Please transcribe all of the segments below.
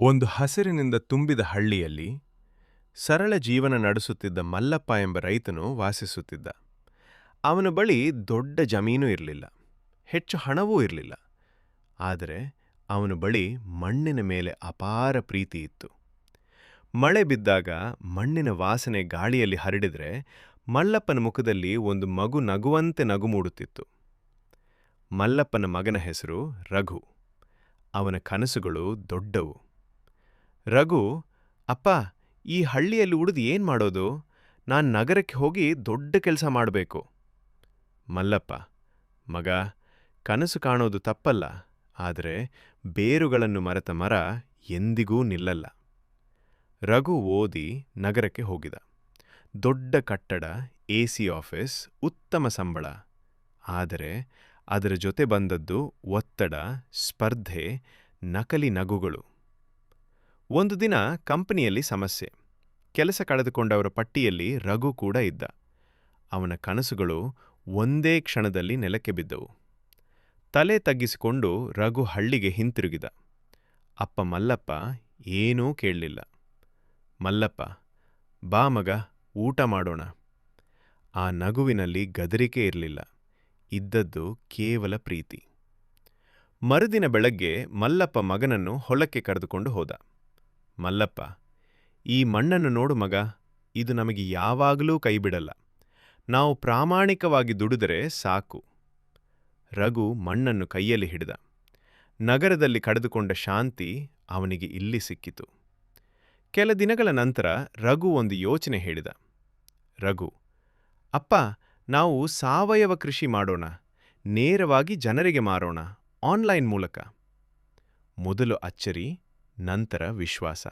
ಒಂದು ಹಸಿರಿನಿಂದ ತುಂಬಿದ ಹಳ್ಳಿಯಲ್ಲಿ ಸರಳ ಜೀವನ ನಡೆಸುತ್ತಿದ್ದ ಮಲ್ಲಪ್ಪ ಎಂಬ ರೈತನು ವಾಸಿಸುತ್ತಿದ್ದ. ಅವನ ಬಳಿ ದೊಡ್ಡ ಜಮೀನು ಇರಲಿಲ್ಲ, ಹೆಚ್ಚು ಹಣವೂ ಇರಲಿಲ್ಲ. ಆದರೆ ಅವನ ಬಳಿ ಮಣ್ಣಿನ ಮೇಲೆ ಅಪಾರ ಪ್ರೀತಿ ಇತ್ತು. ಮಳೆ ಬಿದ್ದಾಗ ಮಣ್ಣಿನ ವಾಸನೆ ಗಾಳಿಯಲ್ಲಿ ಹರಡಿದರೆ ಮಲ್ಲಪ್ಪನ ಮುಖದಲ್ಲಿ ಒಂದು ಮಗು ನಗುವಂತೆ ನಗು ಮೂಡುತ್ತಿತ್ತು. ಮಲ್ಲಪ್ಪನ ಮಗನ ಹೆಸರು ರಘು. ಅವನ ಕನಸುಗಳು ದೊಡ್ಡವು. ರಘು, ಅಪ್ಪ, ಈ ಹಳ್ಳಿಯಲ್ಲಿ ಉಳಿದು ಏನು ಮಾಡೋದು? ನಾನು ನಗರಕ್ಕೆ ಹೋಗಿ ದೊಡ್ಡ ಕೆಲಸ ಮಾಡಬೇಕು. ಮಲ್ಲಪ್ಪ, ಮಗ, ಕನಸು ಕಾಣೋದು ತಪ್ಪಲ್ಲ, ಆದರೆ ಬೇರುಗಳನ್ನು ಮರೆತ ಮರ ಎಂದಿಗೂ ನಿಲ್ಲಲ್ಲ. ರಘು ಓದಿ ನಗರಕ್ಕೆ ಹೋಗಿದ. ದೊಡ್ಡ ಕಟ್ಟಡ, ಎ ಸಿ ಆಫೀಸ್, ಉತ್ತಮ ಸಂಬಳ. ಆದರೆ ಅದರ ಜೊತೆ ಬಂದದ್ದು ಒತ್ತಡ, ಸ್ಪರ್ಧೆ, ನಕಲಿ ನಗುಗಳು. ಒಂದು ದಿನ ಕಂಪನಿಯಲ್ಲಿ ಸಮಸ್ಯೆ. ಕೆಲಸ ಕಳೆದುಕೊಂಡವರ ಪಟ್ಟಿಯಲ್ಲಿ ರಘು ಕೂಡ ಇದ್ದ. ಅವನ ಕನಸುಗಳು ಒಂದೇ ಕ್ಷಣದಲ್ಲಿ ನೆಲಕ್ಕೆ ಬಿದ್ದವು. ತಲೆ ತಗ್ಗಿಸಿಕೊಂಡು ರಘು ಹಳ್ಳಿಗೆ ಹಿಂತಿರುಗಿದ. ಅಪ್ಪ ಮಲ್ಲಪ್ಪ ಏನೂ ಕೇಳಲಿಲ್ಲ. ಮಲ್ಲಪ್ಪ, ಬಾ ಮಗ, ಊಟ ಮಾಡೋಣ. ಆ ನಗುವಿನಲ್ಲಿ ಗದರಿಕೆ ಇರಲಿಲ್ಲ. ಇದ್ದದ್ದು ಕೇವಲ ಪ್ರೀತಿ. ಮರುದಿನ ಬೆಳಗ್ಗೆ ಮಲ್ಲಪ್ಪ ಮಗನನ್ನು ಹೊಲಕ್ಕೆ ಕರೆದುಕೊಂಡು ಹೋದ. ಮಲ್ಲಪ್ಪ, ಈ ಮಣ್ಣನ್ನು ನೋಡು ಮಗ, ಇದು ನಮಗೆ ಯಾವಾಗಲೂ ಕೈಬಿಡಲ್ಲ. ನಾವು ಪ್ರಾಮಾಣಿಕವಾಗಿ ದುಡಿದರೆ ಸಾಕು. ರಘು ಮಣ್ಣನ್ನು ಕೈಯಲ್ಲಿ ಹಿಡಿದ. ನಗರದಲ್ಲಿ ಕಳೆದುಕೊಂಡ ಶಾಂತಿ ಅವನಿಗೆ ಇಲ್ಲಿ ಸಿಕ್ಕಿತು. ಕೆಲ ದಿನಗಳ ನಂತರ ರಘು ಒಂದು ಯೋಚನೆ ಹೇಳಿದ. ರಘು, ಅಪ್ಪ, ನಾವು ಸಾವಯವ ಕೃಷಿ ಮಾಡೋಣ, ನೇರವಾಗಿ ಜನರಿಗೆ ಮಾರೋಣ, ಆನ್ಲೈನ್ ಮೂಲಕ. ಮೊದಲು ಅಚ್ಚರಿ ನಂತರ ವಿಶ್ವಾಸ.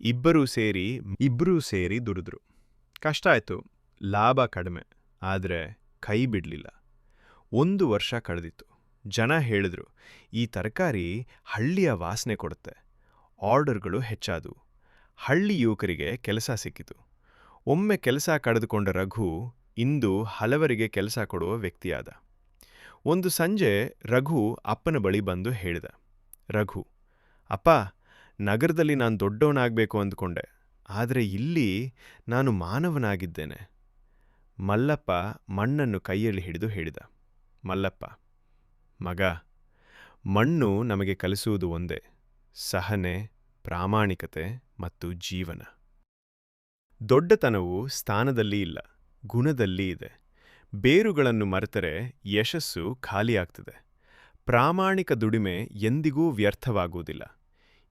ಇಬ್ಬರೂ ಸೇರಿ ಇಬ್ಬರೂ ಸೇರಿ ದುಡಿದ್ರು. ಕಷ್ಟ ಆಯಿತು, ಲಾಭ ಕಡಿಮೆ, ಆದರೆ ಕೈ ಬಿಡಲಿಲ್ಲ. ಒಂದು ವರ್ಷ ಕಳೆದಿತ್ತು. ಜನ ಹೇಳಿದ್ರು, ಈ ತರಕಾರಿ ಹಳ್ಳಿಯ ವಾಸನೆ ಕೊಡುತ್ತೆ. ಆರ್ಡರ್ಗಳು ಹೆಚ್ಚಾದವು. ಹಳ್ಳಿ ಯುವಕರಿಗೆ ಕೆಲಸ ಸಿಕ್ಕಿತು. ಒಮ್ಮೆ ಕೆಲಸ ಕಳೆದುಕೊಂಡ ರಘು ಇಂದು ಹಲವರಿಗೆ ಕೆಲಸ ಕೊಡುವ ವ್ಯಕ್ತಿಯಾದ. ಒಂದು ಸಂಜೆ ರಘು ಅಪ್ಪನ ಬಳಿ ಬಂದು ಹೇಳಿದ, ರಘು ಅಪ್ಪ, ನಗರದಲ್ಲಿ ನಾನು ದೊಡ್ಡವನಾಗಬೇಕು ಅಂದುಕೊಂಡೆ, ಆದರೆ ಇಲ್ಲಿ ನಾನು ಮಾನವನಾಗಿದ್ದೇನೆ. ಮಲ್ಲಪ್ಪ ಮಣ್ಣನ್ನು ಕೈಯಲ್ಲಿ ಹಿಡಿದು ಹೇಳಿದ. ಮಲ್ಲಪ್ಪ, ಮಗ, ಮಣ್ಣು ನಮಗೆ ಕಲಿಸುವುದು ಒಂದೇ, ಸಹನೆ, ಪ್ರಾಮಾಣಿಕತೆ ಮತ್ತು ಜೀವನ. ದೊಡ್ಡತನವು ಸ್ಥಾನದಲ್ಲಿ ಇಲ್ಲ, ಗುಣದಲ್ಲಿ ಇದೆ. ಬೇರುಗಳನ್ನು ಮರೆತರೆ ಯಶಸ್ಸು ಖಾಲಿಯಾಗ್ತದೆ. ಪ್ರಾಮಾಣಿಕ ದುಡಿಮೆ ಎಂದಿಗೂ ವ್ಯರ್ಥವಾಗುವುದಿಲ್ಲ.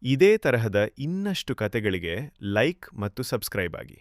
ಇದೇ ತರಹದ ಇನ್ನಷ್ಟು ಕತೆಗಳಿಗೆ ಲೈಕ್ ಮತ್ತು ಸಬ್ಸ್ಕ್ರೈಬ್ ಆಗಿ.